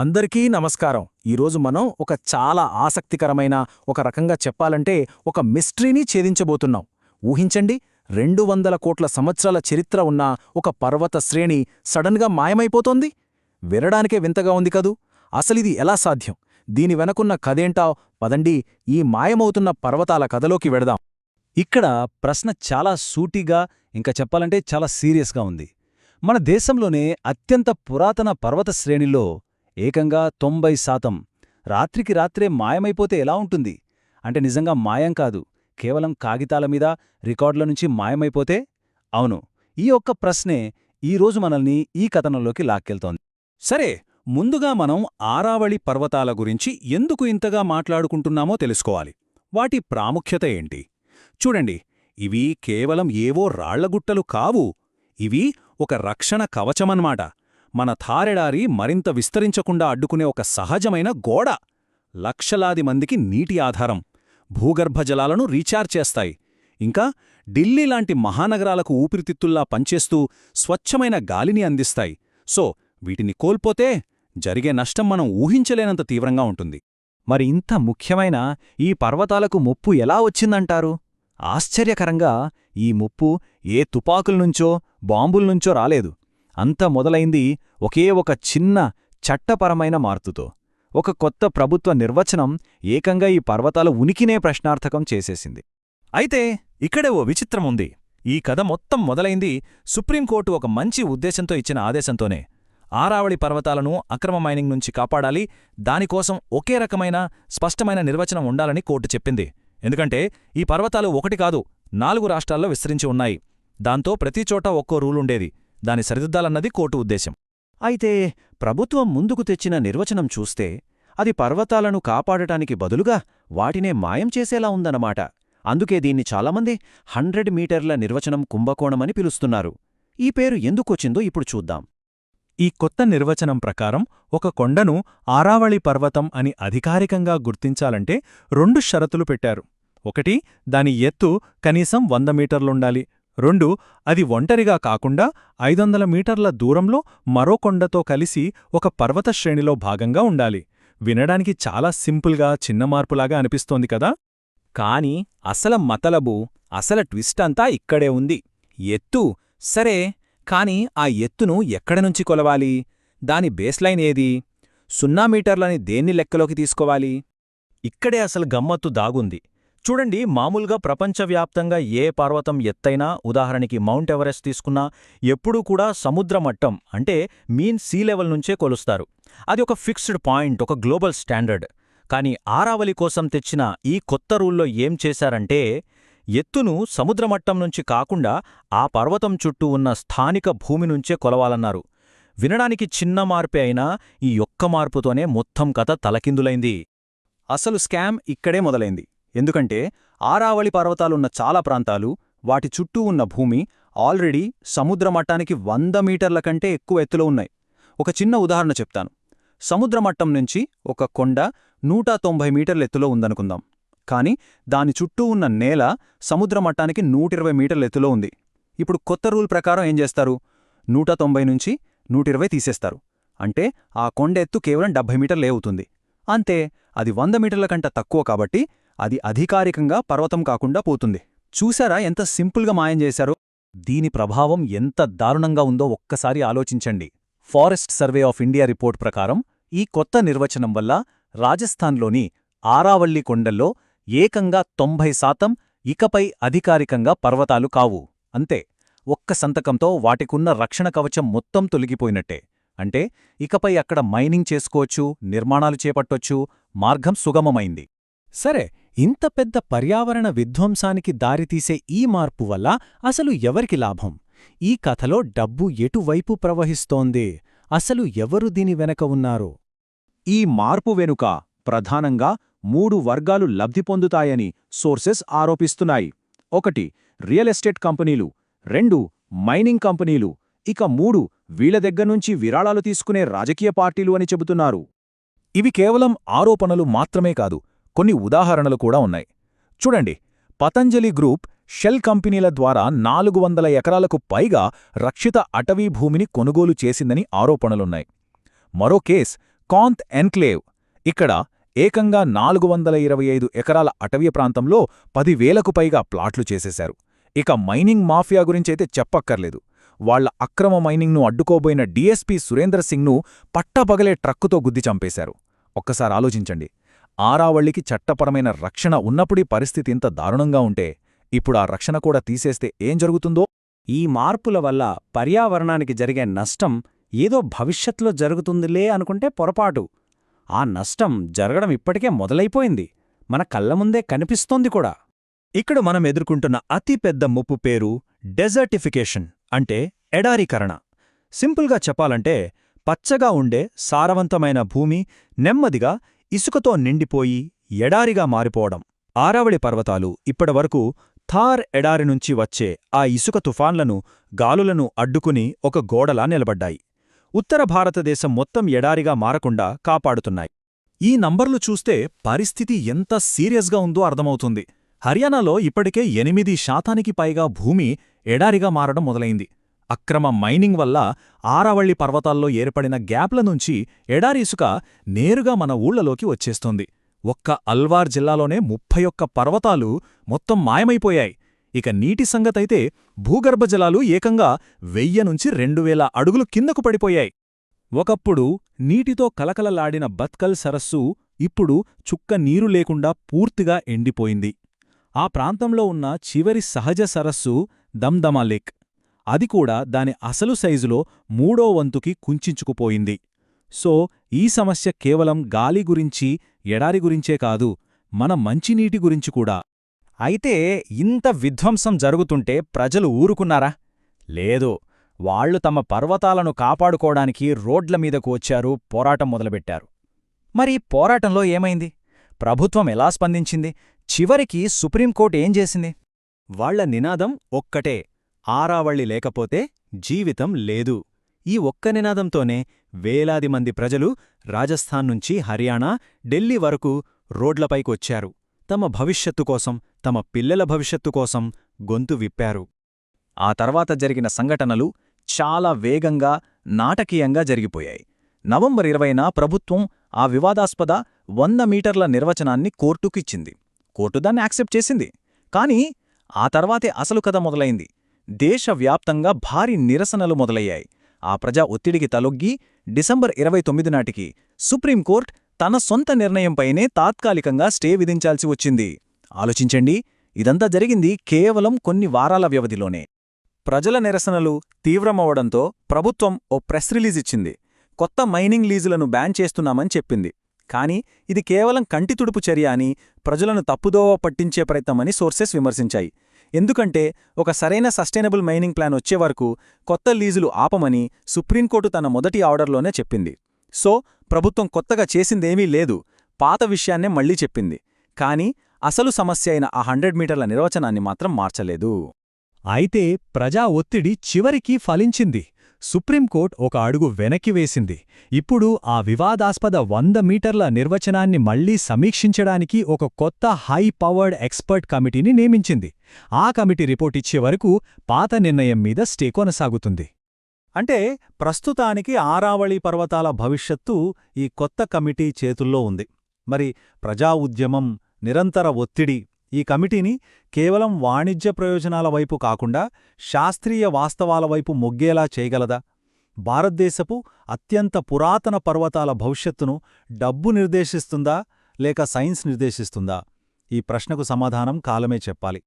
అందరికీ నమస్కారం. ఈరోజు మనం ఒక చాలా ఆసక్తికరమైన ఒక రకంగా చెప్పాలంటే ఒక మిస్టరీని ఛేదించబోతున్నాం. ఊహించండి రెండు వందల కోట్ల సంవత్సరాల చరిత్ర ఉన్న ఒక పర్వత శ్రేణి సడన్గా మాయమైపోతోంది. వినడానికే వింతగా ఉంది కదూ? అసలిది ఎలా సాధ్యం? దీని వెనకున్న కథేంటా? పదండి ఈ మాయమవుతున్న పర్వతాల కథలోకి వెడదాం. ఇక్కడ ప్రశ్న చాలా సూటిగా ఇంకా చెప్పాలంటే చాలా సీరియస్గా ఉంది. మన దేశంలోనే అత్యంత పురాతన పర్వత శ్రేణిలో ఏకంగా తొంభై శాతం. రాత్రికి రాత్రే మాయమైపోతే ఎలా ఉంటుంది? అంటే నిజంగా మాయం కాదు. కేవలం కాగితాల మీద రికార్డుల నుంచి మాయమైపోతే? అవును. ఈ ఒక్క ప్రశ్నే ఈరోజు మనల్ని ఈ కథనంలోకి లాక్కెళ్తోంది. సరే ముందుగా మనం ఆరావళి పర్వతాల గురించి ఎందుకు ఇంతగా మాట్లాడుకుంటున్నామో తెలుసుకోవాలి. వాటి ప్రాముఖ్యత ఏంటి? చూడండి ఇవి కేవలం ఏవో రాళ్ళగుట్టలు కావు. ఇవి ఒక రక్షణ కవచమన్మాట. మన థారెడారి మరింత విస్తరించకుండా అడ్డుకునే ఒక సహజమైన గోడ. లక్షలాది మందికి నీటి ఆధారం. భూగర్భ జలాలను రీఛార్జ్ చేస్తాయి. ఇంకా ఢిల్లీ లాంటి మహానగరాలకు ఊపిరితిత్తుల్లా పంచేస్తూ స్వచ్ఛమైన గాలిని అందిస్తాయి. సో వీటిని కోల్పోతే జరిగే నష్టం మనం ఊహించలేనంత తీవ్రంగా ఉంటుంది. మరి ఇంత ముఖ్యమైన ఈ పర్వతాలకు ముప్పు ఎలా వచ్చిందంటారు? ఆశ్చర్యకరంగా ఈ ముప్పు ఏ తుపాకుల్నుంచో బాంబుల్నుంచో రాలేదు. అంత మొదలైంది ఒకే ఒక చిన్న చట్టపరమైన మార్పుతో. ఒక కొత్త ప్రభుత్వ నిర్వచనం ఏకంగా ఈ పర్వతాల ఉనికినే ప్రశ్నార్థకం చేసేసింది. అయితే ఇక్కడే ఓ విచిత్రముంది. ఈ కథ మొత్తం మొదలైంది సుప్రీంకోర్టు ఒక మంచి ఉద్దేశంతో ఇచ్చిన ఆదేశంతోనే. ఆరావళి పర్వతాలను అక్రమ మైనింగ్ నుంచి కాపాడాలి దానికోసం ఒకే రకమైన స్పష్టమైన నిర్వచనం ఉండాలని కోర్టు చెప్పింది. ఎందుకంటే ఈ పర్వతాలు ఒకటి కాదు నాలుగు రాష్ట్రాల్లో విస్తరించి ఉన్నాయి. దాంతో ప్రతిచోటా ఒక్కో రూలుండేది దాని సరిదిద్దాలన్నది కోర్టు ఉద్దేశం అయితే ప్రభుత్వం ముందుకు తెచ్చిన నిర్వచనం చూస్తే అది పర్వతాలను కాపాడటానికి బదులుగా వాటినే మాయం చేసేలా ఉందన్నమాట. అందుకే దీన్ని చాలామంది హండ్రెడ్ మీటర్ల నిర్వచనం కుంభకోణమని పిలుస్తున్నారు. ఈ పేరు ఎందుకొచ్చిందో ఇప్పుడు చూద్దాం. ఈ కొత్త నిర్వచనం ప్రకారం ఒక కొండను ఆరావళి పర్వతం అని అధికారికంగా గుర్తించాలంటే రెండు షరతులు పెట్టారు. ఒకటి దాని ఎత్తు కనీసం వంద మీటర్లుండాలి. రెండు అది ఒంటరిగా కాకుండా ఐదొందల మీటర్ల దూరంలో మరో కొండతో కలిసి ఒక పర్వత శ్రేణిలో భాగంగా ఉండాలి. వినడానికి చాలా సింపుల్గా చిన్న మార్పులాగా అనిపిస్తోంది కదా? కాని అసల మతలబు అసల ట్విస్ట్ అంతా ఇక్కడే ఉంది. ఎత్తు సరే కాని ఆ ఎత్తును ఎక్కడనుంచి కొలవాలి? దాని బేస్లైన్ ఏది? సున్నా మీటర్లని దేన్ని లెక్కలోకి తీసుకోవాలి? ఇక్కడే అసలు గమ్మత్తు దాగుంది. చూడండి మామూలుగా ప్రపంచవ్యాప్తంగా ఏ పర్వతం ఎత్తైనా ఉదాహరణకి మౌంట్ ఎవరెస్ట్ తీసుకున్నా ఎప్పుడూ కూడా సముద్ర మట్టం అంటే మీన్ సీ లెవెల్ నుంచే కొలుస్తారు. అది ఒక ఫిక్స్డ్ పాయింట్ ఒక గ్లోబల్ స్టాండర్డ్. కానీ ఆరావలి కోసం తెచ్చిన ఈ కొత్త రూల్లో ఏం చేశారంటే ఎత్తును సముద్రమట్టం నుంచి కాకుండా ఆ పర్వతం చుట్టూ ఉన్న స్థానిక భూమి నుంచే కొలవాలన్నారు. వినడానికి చిన్న మార్పే అయినా ఈ ఒక్క మార్పుతోనే మొత్తం కథ తలకిందులైంది. అసలు స్కామ్ ఇక్కడే మొదలైంది. ఎందుకంటే ఆరావళి పర్వతాలున్న చాలా ప్రాంతాలు వాటి చుట్టూ ఉన్న భూమి ఆల్రెడీ సముద్రమట్టానికి వంద మీటర్ల కంటే ఎక్కువ ఎత్తులో ఉన్నాయి. ఒక చిన్న ఉదాహరణ చెప్తాను. సముద్రమట్టం నుంచి ఒక కొండ నూట తొంభై మీటర్ల ఎత్తులో ఉందనుకుందాం. కాని దాని చుట్టూ ఉన్న నేల సముద్రమట్టానికి నూటిరవై మీటర్ల ఎత్తులో ఉంది. ఇప్పుడు కొత్త రూల్ ప్రకారం ఏం చేస్తారు? నూట తొంభై నుంచి నూటిరవై తీసేస్తారు. అంటే ఆ కొండ ఎత్తు కేవలం డెబ్భై మీటర్లే అవుతుంది. అంతే అది వంద మీటర్ల కంట తక్కువ కాబట్టి అది అధికారికంగా పర్వతం కాకుండా పోతుంది. చూశారా ఎంత సింపుల్గా మాయం చేశారో? దీని ప్రభావం ఎంత దారుణంగా ఉందో ఒక్కసారి ఆలోచించండి. Forest Survey of India report ప్రకారం ఈ కొత్త నిర్వచనం వల్ల రాజస్థాన్లోని ఆరావళ్ళి కొండల్లో ఏకంగా తొంభై శాతం ఇకపై అధికారికంగా పర్వతాలు కావు. అంతే ఒక్క సంతకంతో వాటికున్న రక్షణ కవచం మొత్తం తొలగిపోయినట్టే. అంటే ఇకపై అక్కడ మైనింగ్ చేసుకోవచ్చు నిర్మాణాలు చేపట్టొచ్చు మార్గం సుగమమైంది. సరే ఇంత పెద్ద పర్యావరణ విధ్వంసానికి దారితీసే ఈ మార్పు వల్ల అసలు ఎవరికి లాభం? ఈ కథలో డబ్బు ఎటువైపు ప్రవహిస్తోంది? అసలు ఎవరు దీని వెనక ఉన్నారు? ఈ మార్పు వెనుక ప్రధానంగా మూడు వర్గాలు లబ్ధి పొందుతాయని సోర్సెస్ ఆరోపిస్తున్నాయి. ఒకటి రియల్ ఎస్టేట్ కంపెనీలు. రెండు మైనింగ్ కంపెనీలు. ఇక మూడు వీళ్ళ దగ్గర్నుంచి విరాళాలు తీసుకునే రాజకీయ పార్టీలు అని చెబుతున్నారు. ఇవి కేవలం ఆరోపణలు మాత్రమే కాదు కొన్ని ఉదాహరణలు కూడా ఉన్నాయి. చూడండి పతంజలి గ్రూప్ షెల్ కంపెనీల ద్వారా నాలుగు వందల ఎకరాలకు పైగా రక్షిత అటవీ భూమిని కొనుగోలు చేసిందని ఆరోపణలున్నాయి. మరో కేస్ కాంత్ ఎన్క్లేవ్. ఇక్కడ ఏకంగా నాలుగు వందల ఇరవై ఐదు ఎకరాల అటవీ ప్రాంతంలో పదివేలకు పైగా ప్లాట్లు చేసేశారు. ఇక మైనింగ్ మాఫియా గురించైతే చెప్పక్కర్లేదు. వాళ్ళ అక్రమ మైనింగ్ను అడ్డుకోబోయిన డీఎస్పీ సురేంద్ర సింగ్ను పట్టపగలే ట్రక్కుతో గుద్ది చంపేశారు. ఒక్కసారి ఆలోచించండి. ఆరావళికి చట్టపరమైన రక్షణ ఉన్నప్పుడీ పరిస్థితి ఇంత దారుణంగా ఉంటే ఇప్పుడు ఆ రక్షణ కూడా తీసేస్తే ఏం జరుగుతుందో? ఈ మార్పుల వల్ల పర్యావరణానికి జరిగే నష్టం ఏదో భవిష్యత్తులో జరుగుతుందిలే అనుకుంటే పొరపాటు. ఆ నష్టం జరగడం ఇప్పటికే మొదలైపోయింది. మన కళ్ళ ముందే కనిపిస్తోంది కూడా. ఇక్కడ మనం ఎదుర్కొంటున్న అతిపెద్ద ముప్పు పేరు డెజర్టిఫికేషన్ అంటే ఎడారీకరణ. సింపుల్గా చెప్పాలంటే పచ్చగా ఉండే సారవంతమైన భూమి నెమ్మదిగా ఇసుకతో నిండిపోయి ఎడారిగా మారిపోవడం. ఆరావళి పర్వతాలు ఇప్పటివరకు థార్ ఎడారి నుంచి వచ్చే ఆ ఇసుక తుఫాన్లను గాలులను అడ్డుకుని ఒక గోడలా నిలబడ్డాయి. ఉత్తర భారతదేశం మొత్తం ఎడారిగా మారకుండా కాపాడుతున్నాయి. ఈ నంబర్లు చూస్తే పరిస్థితి ఎంత సీరియస్గా ఉందో అర్థమవుతుంది. హర్యానాలో ఇప్పటికే ఎనిమిది శాతానికి పైగా భూమి ఎడారిగా మారడం మొదలైంది. అక్రమ మైనింగ్ వల్ల ఆరావళ్ళి పర్వతాల్లో ఏర్పడిన గ్యాప్ల నుంచి ఎడారీసుక నేరుగా మన ఊళ్ళలోకి వచ్చేస్తోంది. ఒక్క అల్వార్ జిల్లాలోనే ముప్పై ఒక్క పర్వతాలు మొత్తం మాయమైపోయాయి. ఇక నీటి సంగతైతే భూగర్భ జలాలు ఏకంగా వెయ్య నుంచి రెండు వేల అడుగులు కిందకు పడిపోయాయి. ఒకప్పుడు నీటితో కలకలలాడిన బత్కల్ సరస్సు ఇప్పుడు చుక్క నీరు లేకుండా పూర్తిగా ఎండిపోయింది. ఆ ప్రాంతంలో ఉన్న చివరి సహజ సరస్సు దమ్దమా లేక్. అది కూడా దాని అసలు సైజులో మూడో వంతుకి కుంచుకుపోయింది. సో ఈ సమస్య కేవలం గాలి గురించి ఎడారి గురించే కాదు మన మంచినీటి గురించి కూడా. అయితే ఇంత విధ్వంసం జరుగుతుంటే ప్రజలు ఊరుకున్నారా? లేదు వాళ్ళు తమ పర్వతాలను కాపాడుకోవడానికి రోడ్ల మీదకు వచ్చారు పోరాటం మొదలుపెట్టారు. మరి పోరాటంలో ఏమైంది? ప్రభుత్వం ఎలా స్పందించింది? చివరికి సుప్రీంకోర్టు ఏం చేసింది? వాళ్ళ నినాదం ఒక్కటే ఆరావళి లేకపోతే జీవితం లేదు. ఈ ఒక్క నినాదంతోనే వేలాది మంది ప్రజలు రాజస్థాన్ నుంచి హర్యానా ఢిల్లీ వరకు రోడ్లపైకొచ్చారు. తమ భవిష్యత్తు కోసం తమ పిల్లల భవిష్యత్తు కోసం గొంతు విప్పారు. ఆ తర్వాత జరిగిన సంఘటనలు చాలా వేగంగా నాటకీయంగా జరిగిపోయాయి. నవంబర్ ఇరవైన ప్రభుత్వం ఆ వివాదాస్పద వంద మీటర్ల నిర్వచనాన్ని కోర్టుకిచ్చింది. కోర్టు దాన్ని యాక్సెప్ట్ చేసింది. కాని ఆ తర్వాతే అసలు కథ మొదలైంది. దేశవ్యాప్తంగా భారీ నిరసనలు మొదలయ్యాయి. ఆ ప్రజా ఒత్తిడికి తలొగ్గి డిసెంబర్ ఇరవై తొమ్మిది నాటికి సుప్రీంకోర్టు తన సొంత నిర్ణయంపైనే తాత్కాలికంగా స్టే విధించాల్సి వచ్చింది. ఆలోచించండి ఇదంతా జరిగింది కేవలం కొన్ని వారాల వ్యవధిలోనే. ప్రజల నిరసనలు తీవ్రమవడంతో ప్రభుత్వం ఓ ప్రెస్ రిలీజ్ ఇచ్చింది. కొత్త మైనింగ్ లీజులను బ్యాన్ చేస్తున్నామని చెప్పింది. కాని ఇది కేవలం కంటితుడుపు చర్య అని ప్రజలను తప్పుదోవ పట్టించే ప్రయత్నమని సోర్సెస్ విమర్శించాయి. ఎందుకంటే ఒక సరైన సస్టైనబుల్ మైనింగ్ ప్లాన్ వచ్చే వరకు కొత్త లీజులు ఆపమని సుప్రీంకోర్టు తన మొదటి ఆర్డర్లోనే చెప్పింది. సో ప్రభుత్వం కొత్తగా చేసిందేమీ లేదు పాత విషయాన్నే మళ్ళీ చెప్పింది. కాని అసలు సమస్య అయిన ఆ హండ్రెడ్ మీటర్ల నిర్వచనాన్ని మాత్రం మార్చలేదు. అయితే ప్రజా ఒత్తిడి చివరికి ఫలించింది. సుప్రీంకోర్టు ఒక అడుగు వెనక్కి వేసింది. ఇప్పుడు ఆ వివాదాస్పద వంద మీటర్ల నిర్వచనాన్ని మళ్ళీ సమీక్షించడానికి ఒక కొత్త హై పవర్డ్ ఎక్స్పర్ట్ కమిటీని నియమించింది. ఆ కమిటీ రిపోర్ట్ ఇచ్చే వరకు పాత నిర్ణయం మీద స్టే కొనసాగుతుంది. అంటే ప్రస్తుతానికి ఆరావళి పర్వతాల భవిష్యత్తు ఈ కొత్త కమిటీ చేతుల్లో ఉంది. మరి ప్రజా ఉద్యమం నిరంతర ఒత్తిడి ఈ కమిటీని కేవలం వాణిజ్య ప్రయోజనాల వైపు కాకుండా శాస్త్రీయ వాస్తవాల వైపు మొగ్గేలా చేయగలదా? భారతదేశపు అత్యంత పురాతన పర్వతాల భవిష్యత్తును డబ్బు నిర్దేశిస్తుందా లేక సైన్స్ నిర్దేశిస్తుందా? ఈ ప్రశ్నకు సమాధానం కాలమే చెప్పాలి.